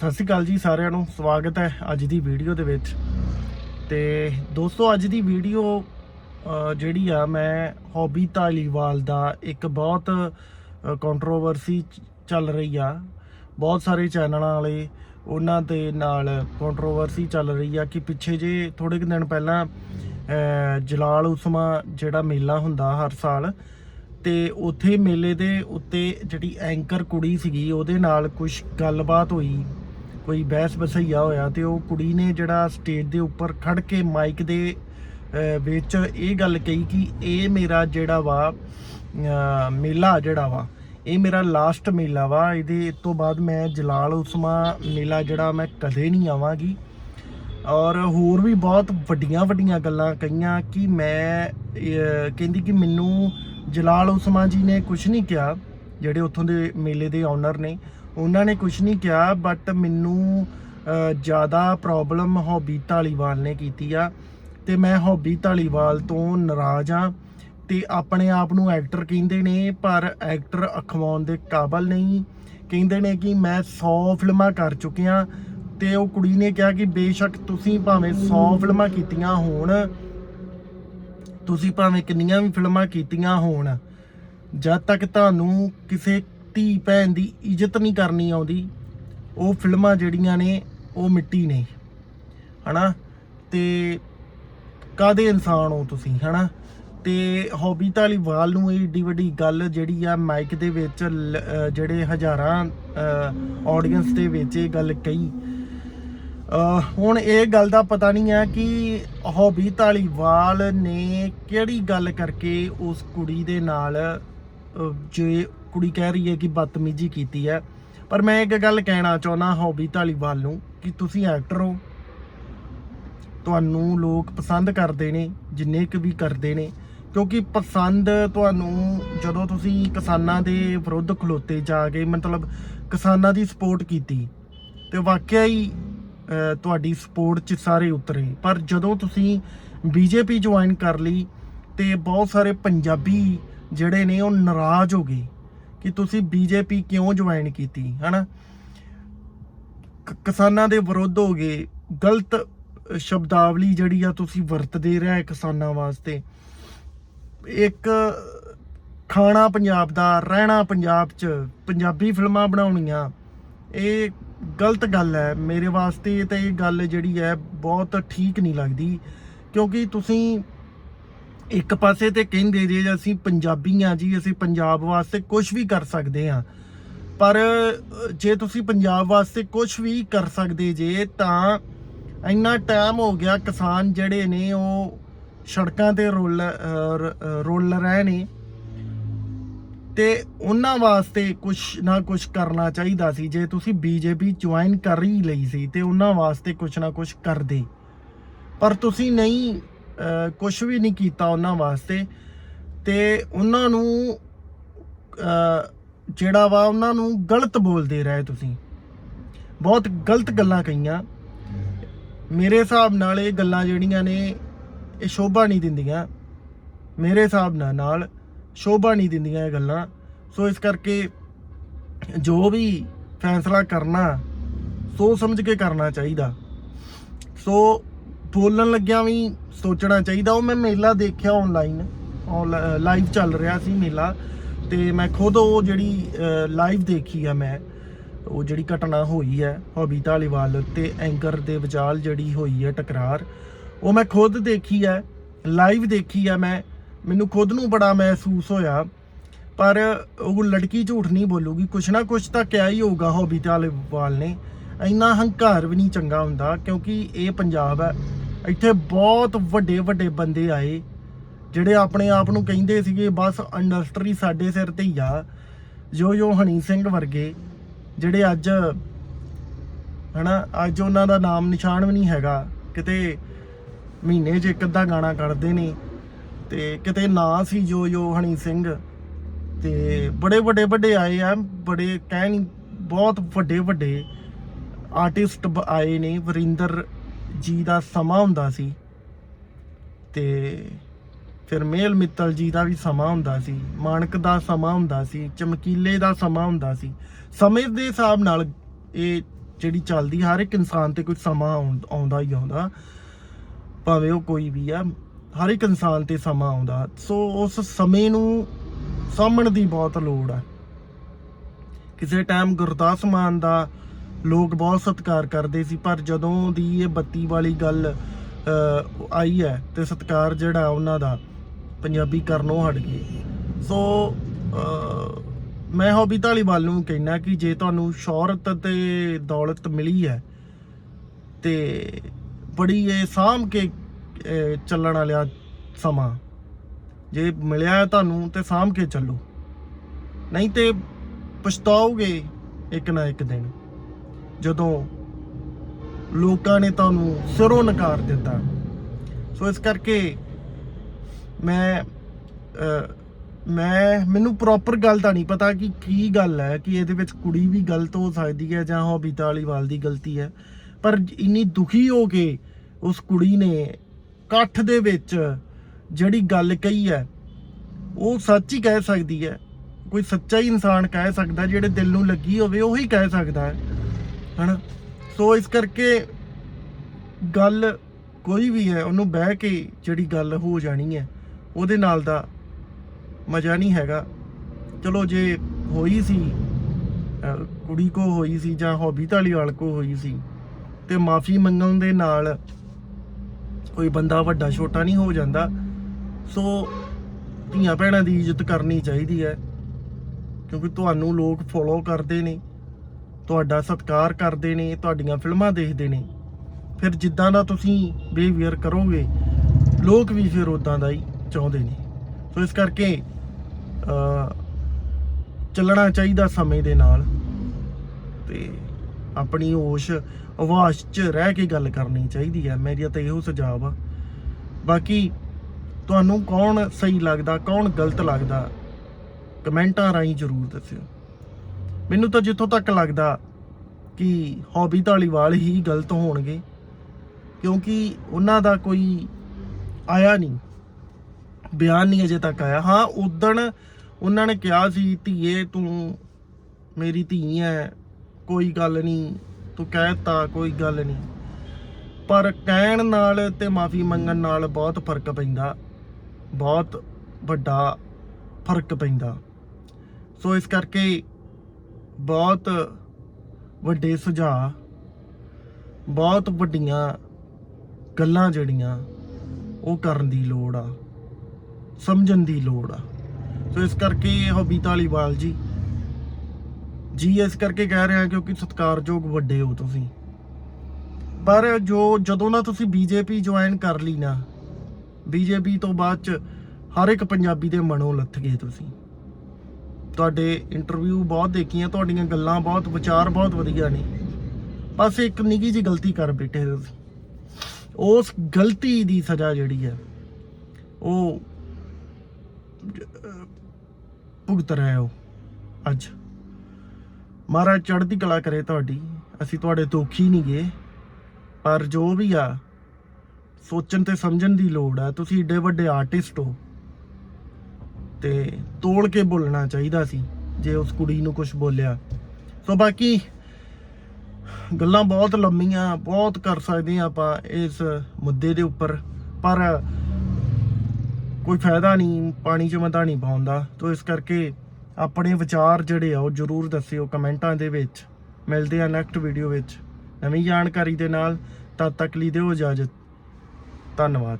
ਸਤਿ ਸ਼੍ਰੀ ਅਕਾਲ ਜੀ ਸਾਰਿਆਂ ਨੂੰ, ਸਵਾਗਤ ਹੈ ਅੱਜ ਦੀ ਵੀਡੀਓ ਦੇ ਵਿੱਚ। ਤੇ ਦੋਸਤੋ, ਅੱਜ ਦੀ ਵੀਡੀਓ ਜਿਹੜੀ ਆ, ਮੈਂ ਹੌਬੀ ਧਾਲੀਵਾਲ ਦਾ ਇੱਕ ਬਹੁਤ ਕੰਟਰੋਵਰਸੀ ਚੱਲ ਰਹੀ ਆ। ਬਹੁਤ ਸਾਰੇ ਚੈਨਲਾਂ ਵਾਲੇ ਉਹਨਾਂ ਦੇ ਨਾਲ ਕੰਟਰੋਵਰਸੀ ਚੱਲ ਰਹੀ ਆ ਕਿ ਪਿੱਛੇ ਜੇ ਥੋੜੇ ਕੁ ਦਿਨ ਪਹਿਲਾਂ ਜਲਾਲ ਉਸਮਾ ਜਿਹੜਾ ਮੇਲਾ ਹੁੰਦਾ ਹਰ ਸਾਲ, ਤੇ ਉੱਥੇ ਮੇਲੇ ਦੇ ਉੱਤੇ ਜਿਹੜੀ ਐਂਕਰ ਕੁੜੀ ਸੀਗੀ, ਉਹਦੇ ਨਾਲ ਕੁਝ ਗੱਲਬਾਤ ਹੋਈ। ਕੋਈ ਬਹਿਸ ਬਸਈਆ ਹੋਇਆ ਤੇ ਉਹ ਕੁੜੀ ਨੇ ਜਿਹੜਾ ਸਟੇਜ ਦੇ ਉੱਪਰ ਖੜ ਕੇ ਮਾਈਕ ਦੇ ਵਿੱਚ ਇਹ ਗੱਲ ਕਹੀ ਕਿ ਇਹ ਮੇਰਾ ਜਿਹੜਾ ਵਾ ਮੇਲਾ ਜਿਹੜਾ ਵਾ, ਇਹ ਮੇਰਾ ਲਾਸਟ ਮੇਲਾ ਵਾ। ਇਹਦੇ ਤੋਂ ਬਾਅਦ ਮੈਂ ਜਲਾਲ ਉਸਮਾ ਮੇਲਾ ਜਿਹੜਾ ਮੈਂ ਕਦੇ ਨਹੀਂ ਆਵਾਂਗੀ। ਔਰ ਹੋਰ ਵੀ ਬਹੁਤ ਵੱਡੀਆਂ ਵੱਡੀਆਂ ਗੱਲਾਂ ਕਹੀਆਂ ਕਿ ਮੈਂ ਕਹਿੰਦੀ ਕਿ ਮੈਨੂੰ ਜਲਾਲ ਉਸਮਾ ਜੀ ਨੇ ਕੁਝ ਨਹੀਂ ਕਿਹਾ, ਜਿਹੜੇ ਉੱਥੋਂ ਦੇ ਮੇਲੇ ਦੇ ਓਨਰ ਨੇ। ਉਹਨਾਂ ਨੇ ਕੁਝ ਨਹੀਂ ਕਿਹਾ ਬਟ ਮੈਨੂੰ ਜ਼ਿਆਦਾ ਪ੍ਰੋਬਲਮ ਹੌਬੀ ਢਾਲੀਵਾਲ ਨੇ ਕੀਤੀ ਆ। ਤੇ ਮੈਂ ਹੌਬੀ ਢਾਲੀਵਾਲ ਤੋਂ ਨਾਰਾਜ਼ ਆ ਤੇ ਆਪਣੇ ਆਪ ਨੂੰ ਐਕਟਰ ਕਹਿੰਦੇ ਨੇ, ਪਰ ਐਕਟਰ ਅਖਵਾਉਣ ਦੇ ਕਾਬਲ ਨਹੀਂ। ਕਹਿੰਦੇ ਨੇ ਕਿ ਮੈਂ 100 ਫਿਲਮਾਂ ਕਰ ਚੁੱਕਿਆ ਤੇ ਉਹ ਕੁੜੀ ਨੇ ਕਿਹਾ ਕਿ ਬੇਸ਼ੱਕ ਤੁਸੀਂ ਭਾਵੇਂ 100 ਫਿਲਮਾਂ ਕੀਤੀਆਂ ਹੋਣ, ਤੁਸੀਂ ਭਾਵੇਂ ਕਿੰਨੀਆਂ ਵੀ ਫਿਲਮਾਂ ਕੀਤੀਆਂ ਹੋਣ, ਜਦ ਤੱਕ ਤੁਹਾਨੂੰ ਕਿਸੇ ਧੀ ਭੈਣ ਦੀ ਇੱਜ਼ਤ ਨਹੀਂ ਕਰਨੀ ਆਉਂਦੀ। ਉਹ ਫਿਲਮਾਂ ਜਿਹੜੀਆਂ ਨੇ, ਉਹ ਮਿੱਟੀ ਨੇ। ਹਨਾ? ਤੇ ਕਾਦੇ ਇਨਸਾਨ ਹੋ ਤੁਸੀਂ, ਹਨਾ? ਤੇ ਹੌਬੀ ਧਾਲੀਵਾਲ ਨੂੰ ਇਹ ਏਡੀ ਵੱਡੀ ਗੱਲ ਜਿਹੜੀ ਆ ਮਾਈਕ ਦੇ ਵਿੱਚ ਲ- ਜਿਹੜੇ ਹਜ਼ਾਰਾਂ ਆਡੀਅנס ਦੇ ਵਿੱਚ ਇਹ ਗੱਲ ਕਹੀ। ਹੁਣ ਇਹ ਗੱਲ ਦਾ ਪਤਾ ਨਹੀਂ ਹੈ ਕਿ ਹੌਬੀ ਧਾਲੀਵਾਲ ਨੇ ਕਿਹੜੀ ਗੱਲ ਕਰਕੇ ਉਸ ਕੁੜੀ ਦੇ ਨਾਲ ਜੇ ਕੁੜੀ ਕਹਿ ਰਹੀ ਹੈ ਕਿ ਬਦਤਮੀਜ਼ੀ ਕੀਤੀ ਹੈ। ਪਰ ਮੈਂ ਇੱਕ ਗੱਲ ਕਹਿਣਾ ਚਾਹੁੰਦਾ ਹੌਬੀ ਧਾਲੀਵਾਲ ਨੂੰ ਕਿ ਤੁਸੀਂ ਐਕਟਰ ਹੋ। ਤੁਹਾਨੂੰ ਲੋਕ ਪਸੰਦ ਕਰਦੇ ਨੇ, ਜਿੰਨੇ ਕੁ ਵੀ ਕਰਦੇ ਨੇ। ਕਿਉਂਕਿ ਪਸੰਦ ਤੁਹਾਨੂੰ ਜਦੋਂ ਤੁਸੀਂ ਕਿਸਾਨਾਂ ਦੇ ਵਿਰੁੱਧ ਖਲੋਤੇ ਜਾ ਕੇ ਮਤਲਬ ਕਿਸਾਨਾਂ ਦੀ ਸਪੋਰਟ ਕੀਤੀ, ਤੇ ਵਾਕਿਆ ਹੀ ਤੁਹਾਡੀ ਸਪੋਰਟ 'ਚ ਸਾਰੇ ਉਤਰੇ। ਪਰ ਜਦੋਂ ਤੁਸੀਂ ਬੀਜੇਪੀ ਜੁਆਇਨ ਕਰ ਲਈ, ਤੇ ਬਹੁਤ ਸਾਰੇ ਪੰਜਾਬੀ ਜਿਹੜੇ ਨੇ ਉਹ ਨਾਰਾਜ਼ ਹੋ ਗਏ। ਕਿ ਤੁਸੀਂ ਬੀਜੇਪੀ ਕਿਉਂ ਜੁਆਇਨ ਕੀਤੀ, ਹਨਾ? ਕ- ਕਿਸਾਨਾਂ ਦੇ ਵਿਰੁੱਧ ਹੋ ਗਏ, ਗਲਤ ਸ਼ਬਦਾਵਲੀ ਜਿਹੜੀ ਆ ਤੁਸੀਂ ਵਰਤਦੇ ਰਹੇ ਕਿਸਾਨਾਂ ਵਾਸਤੇ। ਇੱਕ ਖਾਣਾ ਪੰਜਾਬ ਦਾ, ਰਹਿਣਾ ਪੰਜਾਬ 'ਚ, ਪੰਜਾਬੀ ਫਿਲਮਾਂ ਬਣਾਉਣੀਆਂ, ਇਹ ਗਲਤ ਗੱਲ ਹੈ। ਮੇਰੇ ਵਾਸਤੇ ਤਾਂ ਇਹ ਗੱਲ ਜਿਹੜੀ ਹੈ, ਬਹੁਤ ਠੀਕ ਨਹੀਂ ਲੱਗਦੀ, ਕਿਉਂਕਿ ਤੁਸੀਂ ਇੱਕ ਪਾਸੇ ਤੇ ਕਹਿੰਦੇ ਜੇ ਅਸੀਂ ਪੰਜਾਬੀ ਆ ਜੀ ਅਸੀਂ ਪੰਜਾਬ ਵਾਸਤੇ ਕੁਝ ਵੀ ਕਰ ਸਕਦੇ ਆ ਪਰ ਜੇ ਤੁਸੀਂ ਪੰਜਾਬ ਵਾਸਤੇ ਕੁਝ ਵੀ ਕਰ ਸਕਦੇ ਜੇ ਤਾਂ ਇੰਨਾ ਟਾਈਮ ਹੋ ਗਿਆ ਕਿਸਾਨ ਜਿਹੜੇ ਨੇ ਉਹ ਸੜਕਾਂ ਤੇ ਰੋਲ ਅ, ਰ- ਰੋਲ ਰਹੇ ਨੇ। ਤੇ ਉਹਨਾਂ ਵਾਸਤੇ ਕੁਝ ਨਾ ਕੁਝ ਕਰਨਾ ਚਾਹੀਦਾ ਸੀ। ਜੇ ਤੁਸੀਂ ਬੀਜੇਪੀ ਜੁਆਇਨ ਕਰ ਹੀ ਲਈ ਸੀ ਤੇ ਉਹਨਾਂ ਵਾਸਤੇ ਕੁਝ ਨਾ ਕੁਝ ਕਰਦੇ। ਪਰ ਤੁਸੀਂ ਨਹੀਂ ਕੁਝ ਵੀ ਨਹੀਂ ਕੀਤਾ ਉਹਨਾਂ ਵਾਸਤੇ। ਤੇ ਉਹਨਾਂ ਨੂੰ ਜਿਹੜਾ ਵਾ ਉਹਨਾਂ ਨੂੰ ਗਲਤ ਬੋਲਦੇ ਰਹੇ ਤੁਸੀਂ। ਬਹੁਤ ਗਲਤ ਗੱਲਾਂ ਕਹੀਆਂ। ਮੇਰੇ ਹਿਸਾਬ ਨਾਲ ਇਹ ਗੱਲਾਂ ਜਿਹੜੀਆਂ ਨੇ, ਇਹ ਸ਼ੋਭਾ ਨਹੀਂ ਦਿੰਦੀਆਂ। ਮੇਰੇ ਹਿਸਾਬ ਨਾਲ ਨਾਲ ਸ਼ੋਭਾ ਨਹੀਂ ਦਿੰਦੀਆਂ ਇਹ ਗੱਲਾਂ। ਸੋ ਇਸ ਕਰਕੇ ਜੋ ਵੀ ਫੈਸਲਾ ਕਰਨਾ, ਸੋਚ ਸਮਝ ਕੇ ਕਰਨਾ ਚਾਹੀਦਾ। ਸੋ ਬੋਲਣ ਲੱਗਿਆ ਵੀ ਸੋਚਣਾ ਚਾਹੀਦਾ। ਉਹ ਮੈਂ ਮੇਲਾ ਦੇਖਿਆ ਆਨਲਾਈਨ ਲਾਈਵ ਚੱਲ ਰਿਹਾ ਸੀ ਮੇਲਾ। ਤੇ ਮੈਂ ਖੁਦ ਉਹ ਜਿਹੜੀ ਲਾਈਵ ਦੇਖੀ ਆ ਮੈਂ। ਉਹ ਜਿਹੜੀ ਘਟਨਾ ਹੋਈ ਹੈ, ਹੌਬੀ ਧਾਲੀਵਾਲ ਤੇ ਐਂਕਰ ਦੇ ਵਿਚਾਲ ਜਿਹੜੀ ਹੋਈ ਹੈ ਟਕਰਾਰ, ਉਹ ਮੈਂ ਖੁਦ ਦੇਖੀ ਹੈ। ਲਾਈਵ ਦੇਖੀ ਆ ਮੈਂ। ਮੈਨੂੰ ਖੁਦ ਨੂੰ ਬੜਾ ਮਹਿਸੂਸ ਹੋਇਆ। ਪਰ ਉਹ ਲੜਕੀ ਝੂਠ ਨਹੀਂ ਬੋਲੂਗੀ। ਕੁਛ ਨਾ ਕੁਛ ਤਾਂ ਕਿਹਾ ਹੀ ਹੋਊਗਾ ਹੌਬੀ ਧਾਲੀਵਾਲ ਨੇ। ਇੰਨਾ ਹੰਕਾਰ ਵੀ ਨਹੀਂ ਚੰਗਾ ਹੁੰਦਾ, ਕਿਉਂਕਿ ਇਹ ਪੰਜਾਬ ਹੈ। ਇੱਥੇ ਬਹੁਤ ਵੱਡੇ ਵੱਡੇ ਬੰਦੇ ਆਏ, ਜਿਹੜੇ ਆਪਣੇ ਆਪ ਨੂੰ ਕਹਿੰਦੇ ਸੀਗੇ, ਬਸ ਇੰਡਸਟਰੀ ਸਾਡੇ ਸਿਰ ਤੇ ਹੀ ਆ। ਜੋ ਜੋ ਹਨੀ ਸਿੰਘ ਵਰਗੇ, ਜਿਹੜੇ ਅੱਜ, ਹਨਾ, ਅੱਜ ਉਹਨਾਂ ਦਾ ਨਾਮ ਨਿਸ਼ਾਨ ਵੀ ਨਹੀਂ ਹੈਗਾ। ਕਿਤੇ ਮਹੀਨੇ 'ਚ ਇੱਕ ਅੱਧਾ ਗਾਣਾ ਕੱਢਦੇ ਨੇ ਤੇ ਕਿਤੇ ਨਾਂ ਸੀ ਜੋ ਜੋ ਹਣੀ ਸਿੰਘ। ਤੇ ਬੜੇ ਵੱਡੇ ਵੱਡੇ ਆਏ ਆ, ਬੜੇ ਕਹਿ ਨਹੀਂ, ਬਹੁਤ ਵੱਡੇ ਵੱਡੇ ਆਰਟਿਸਟ ਆਏ ਨੇ, ਵਰਿੰਦਰ ਜੀ ਦਾ ਸਮਾਂ ਹੁੰਦਾ ਸੀ ਤੇ ਫਿਰ ਮੇਲ ਮਿੱਤਲ ਜੀ ਦਾ ਵੀ ਸਮਾਂ ਹੁੰਦਾ ਸੀ ਮਾਨਕ ਦਾ ਸਮਾਂ ਹੁੰਦਾ ਸੀ, ਚਮਕੀਲੇ ਦਾ ਸਮਾਂ ਹੁੰਦਾ ਸੀ। ਸਮੇਂ ਦੇ ਹਿਸਾਬ ਨਾਲ ਇਹ ਜਿਹੜੀ ਚੱਲਦੀ, ਹਰ ਇੱਕ ਇਨਸਾਨ ਤੇ ਕੋਈ ਸਮਾਂ ਆਉਂ- ਆਉਂਦਾ ਹੀ ਆਉਂਦਾ, ਭਾਵੇਂ ਉਹ ਕੋਈ ਵੀ ਆ, ਹਰ ਇੱਕ ਇਨਸਾਨ ਤੇ ਸਮਾਂ ਆਉਂਦਾ। ਸੋ ਉਸ ਸਮੇਂ ਨੂੰ ਸਾਂਭਣ ਦੀ ਬਹੁਤ ਲੋੜ ਆ। ਕਿਸੇ ਟਾਈਮ ਗੁਰਦਾਸ ਮਾਨ ਦਾ ਲੋਕ ਬਹੁਤ ਸਤਿਕਾਰ ਕਰਦੇ ਸੀ, ਪਰ ਜਦੋਂ ਦੀ ਇਹ ਬੱਤੀ ਵਾਲੀ ਗੱਲ ਆਈ ਹੈ ਤੇ ਸਤਿਕਾਰ ਜਿਹੜਾ ਉਹਨਾਂ ਦਾ ਪੰਜਾਬੀ ਕਰਨੋਂ ਹਟ ਗਈ ਸੋ ਮੈਂ ਹੌਬੀ ਧਾਲੀਵਾਲ ਨੂੰ ਕਹਿਣਾ ਕਿ ਜੇ ਤੁਹਾਨੂੰ ਸ਼ੌਹਰਤ ਤੇ ਦੌਲਤ ਮਿਲੀ ਹੈ ਤੇ ਬੜੀ ਇਹ ਸਾਂਭ ਕੇ ਚੱਲਣ ਵਾਲਿਆ ਸਮਾਂ, ਜੇ ਮਿਲਿਆ ਤੁਹਾਨੂੰ ਤੇ ਸਾਂਭ ਕੇ ਚੱਲੋ। ਨਹੀਂ ਤੇ ਪਛਤਾਓਗੇ ਇੱਕ ਨਾ ਇੱਕ ਦਿਨ। ਜਦੋਂ ਲੋਕਾਂ ਨੇ ਤੁਹਾਨੂੰ ਸਿਰੋਂ ਨਕਾਰ ਦਿੱਤਾ। ਸੋ ਇਸ ਕਰਕੇ ਮੈਂ ਮੈਂ, ਮੈਨੂੰ ਪ੍ਰੋਪਰ ਗੱਲ ਤਾਂ ਨਹੀਂ ਪਤਾ ਕਿ ਕੀ ਗੱਲ ਹੈ, ਕਿ ਇਹਦੇ ਵਿੱਚ ਕੁੜੀ ਵੀ ਗਲਤ ਹੋ ਸਕਦੀ ਹੈ ਜਾਂ ਹੌਬੀ ਤਾਲੀਵਾਲ ਦੀ ਗਲਤੀ ਹੈ। ਪਰ ਇੰਨੀ ਦੁਖੀ ਹੋ ਕੇ ਉਸ ਕੁੜੀ ਨੇ ਇਕੱਠ ਦੇ ਵਿੱਚ ਜਿਹੜੀ ਗੱਲ ਕਹੀ ਹੈ, ਉਹ ਸੱਚ ਹੀ ਕਹਿ ਸਕਦੀ ਹੈ। ਕੋਈ ਸੱਚਾ ਹੀ ਇਨਸਾਨ ਕਹਿ ਸਕਦਾ ਜਿਹੜੇ ਦਿਲ ਨੂੰ ਲੱਗੀ ਹੋਵੇ, ਉਹੀ ਕਹਿ ਸਕਦਾ ਹੈ। ਹਨਾ? ਸੋ ਇਸ ਕਰਕੇ ਗੱਲ ਕੋਈ ਵੀ ਹੈ, ਉਹਨੂੰ ਬਹਿ ਕੇ ਜਿਹੜੀ ਗੱਲ ਹੋ ਜਾਣੀ ਹੈ, ਉਹਦੇ ਨਾਲ ਦਾ ਮਜ਼ਾ ਨਹੀਂ ਹੈਗਾ। ਚਲੋ, ਜੇ ਹੋਈ ਸੀ ਕੁੜੀ ਕੋ ਹੋਈ ਸੀ ਜਾਂ ਹੌਬੀ ਢਾਲੀਵਾਲ ਕੋ ਹੋਈ ਸੀ, ਤੇ ਮਾਫੀ ਮੰਗਣ ਦੇ ਨਾਲ ਕੋਈ ਬੰਦਾ ਵੱਡਾ ਛੋਟਾ ਨਹੀਂ ਹੋ ਜਾਂਦਾ। ਸੋ ਧੀਆਂ ਭੈਣਾਂ ਦੀ ਇੱਜ਼ਤ ਕਰਨੀ ਚਾਹੀਦੀ ਹੈ, ਕਿਉਂਕਿ ਤੁਹਾਨੂੰ ਲੋਕ ਫੋਲੋ ਕਰਦੇ ਨੇ। ਤੁਹਾਡਾ ਸਤਿਕਾਰ ਕਰਦੇ ਨੇ, ਤੁਹਾਡੀਆਂ ਫਿਲਮਾਂ ਦੇਖਦੇ ਨੇ। ਫਿਰ ਜਿੱਦਾਂ ਦਾ ਤੁਸੀਂ ਬਿਹੇਵੀਅਰ ਕਰੋਗੇ, ਲੋਕ ਵੀ ਫਿਰ ਉਦਾਂ ਦਾ ਹੀ ਚਾਹੁੰਦੇ ਨੇ। ਸੋ ਇਸ ਕਰਕੇ ਚੱਲਣਾ ਚਾਹੀਦਾ ਸਮੇਂ ਦੇ ਨਾਲ ਤੇ ਆਪਣੀ ਹੋਸ਼, ਆਵਾਜ਼ 'ਚ ਰਹਿ ਕੇ ਗੱਲ ਕਰਨੀ ਚਾਹੀਦੀ ਹੈ। ਮੇਰੀ ਤਾਂ ਇਹੋ ਸੁਝਾਅ ਆ। ਬਾਕੀ ਤੁਹਾਨੂੰ ਕੌਣ ਸਹੀ ਲੱਗਦਾ, ਕੌਣ ਗਲਤ ਲੱਗਦਾ, ਕਮੈਂਟਾਂ ਰਾਹੀਂ ਜਰੂਰ ਦੱਸਿਓ। ਮੈਨੂੰ ਤਾਂ ਜਿੱਥੋਂ ਤੱਕ ਲੱਗਦਾ ਕਿ ਹੌਬੀ ਧਾਲੀਵਾਲ ਹੀ ਗਲਤ ਹੋਣਗੇ, ਕਿਉਂਕਿ ਉਹਨਾਂ ਦਾ ਕੋਈ ਆਇਆ ਨਹੀਂ, ਬਿਆਨ ਨਹੀਂ ਅਜੇ ਤੱਕ ਆਇਆ। ਹਾਂ, ਉਦਣ ਉਹਨਾਂ ਨੇ ਕਿਹਾ ਸੀ, ਧੀਏ, ਤੂੰ ਮੇਰੀ ਧੀ ਹੈ ਕੋਈ ਗੱਲ ਨਹੀਂ, ਤੂੰ ਕਹਿਤਾ ਕੋਈ ਗੱਲ ਨਹੀਂ। ਪਰ ਕਹਿਣ ਨਾਲ ਤੇ ਮਾਫੀ ਮੰਗਣ ਨਾਲ ਬਹੁਤ ਫ਼ਰਕ ਪੈਂਦਾ, ਬਹੁਤ ਵੱਡਾ ਫ਼ਰਕ ਪੈਂਦਾ। ਸੋ ਇਸ ਕਰਕੇ ਬਹੁਤ ਵੱਡੇ ਸੁਝਾਅ, ਬਹੁਤ ਵੱਡੀਆਂ ਗੱਲਾਂ ਜਿਹੜੀਆਂ ਉਹ ਕਰਨ ਦੀ ਲੋੜ ਆ, ਸਮਝਣ ਦੀ ਲੋੜ ਆ। ਸੋ ਇਸ ਕਰਕੇ ਹੌਬੀ ਢਾਲੀਵਾਲ ਜੀ ਜੀ ਇਸ ਕਰਕੇ ਕਹਿ ਰਿਹਾ ਕਿਉਂਕਿ ਸਤਿਕਾਰਯੋਗ ਵੱਡੇ ਹੋ ਤੁਸੀਂ। ਪਰ ਜੋ ਜਦੋਂ ਨਾ ਤੁਸੀਂ ਬੀਜੇਪੀ ਜੁਆਇਨ ਕਰ ਲਈ ਨਾ ਬੀਜੇਪੀ ਤੋਂ ਬਾਅਦ ਚ ਹਰ ਇੱਕ ਪੰਜਾਬੀ ਦੇ ਮਨੋਂ ਲੱਥ ਗਏ ਤੁਸੀਂ। ਤੁਹਾਡੇ ਇੰਟਰਵਿਊ ਬਹੁਤ ਦੇਖੀਆਂ, ਤੁਹਾਡੀਆਂ ਗੱਲਾਂ ਬਹੁਤ, ਵਿਚਾਰ ਬਹੁਤ ਵਧੀਆ ਨੇ। ਬਸ ਇੱਕ ਨਿੱਕੀ ਜੀ ਗਲਤੀ ਕਰ ਬੈਠੇ ਤੁਸੀਂ। ਉਸ ਗਲਤੀ ਦੀ ਸਜ਼ਾ ਜਿਹੜੀ ਹੈ, ਉਹ ਭੁਗਤ ਰਹੇ ਹੋ ਅੱਜ। ਮਹਾਰਾਜ ਚੜ੍ਹਦੀ ਕਲਾ ਕਰੇ ਤੁਹਾਡੀ। ਅਸੀਂ ਤੁਹਾਡੇ ਦੁਖੀ ਨਹੀਂ ਗਏ, ਪਰ ਜੋ ਵੀ ਆ, ਸੋਚਣ ਤੇ ਸਮਝਣ ਦੀ ਲੋੜ ਆ। ਤੁਸੀਂ ਏਡੇ ਵੱਡੇ ਆਰਟਿਸਟ ਹੋ। ਤੇ ਤੋੜ ਕੇ ਬੋਲਣਾ ਚਾਹੀਦਾ ਸੀ ਜੇ ਉਸ ਕੁੜੀ ਨੂੰ ਕੁਝ ਬੋਲਿਆ। ਸੋ ਬਾਕੀ ਗੱਲਾਂ ਬਹੁਤ ਲੰਮੀਆਂ, ਬਹੁਤ ਕਰ ਸਕਦੇ ਆ ਆਪਾਂ ਇਸ ਮੁੱਦੇ ਦੇ ਉੱਪਰ, ਪਰ ਕੋਈ ਫਾਇਦਾ ਨਹੀਂ, ਪਾਣੀ 'ਚ ਮਤਾ ਨਹੀਂ ਪਾਉਂਦਾ। ਤੋ ਇਸ ਕਰਕੇ ਆਪਣੇ ਵਿਚਾਰ ਜਿਹੜੇ ਆ ਉਹ ਜਰੂਰ ਦੱਸਿਓ ਕਮੈਂਟਾਂ ਦੇ ਵਿੱਚ। ਮਿਲਦੇ ਆ ਨੈਕਸਟ ਵੀਡੀਓ ਵਿੱਚ। ਨਵੀਂ ਜਾਣਕਾਰੀ ਦੇ ਨਾਲ ਤਦ ਤੱਕ ਲਈ ਦਿਓ ਇਜਾਜ਼ਤ। ਧੰਨਵਾਦ।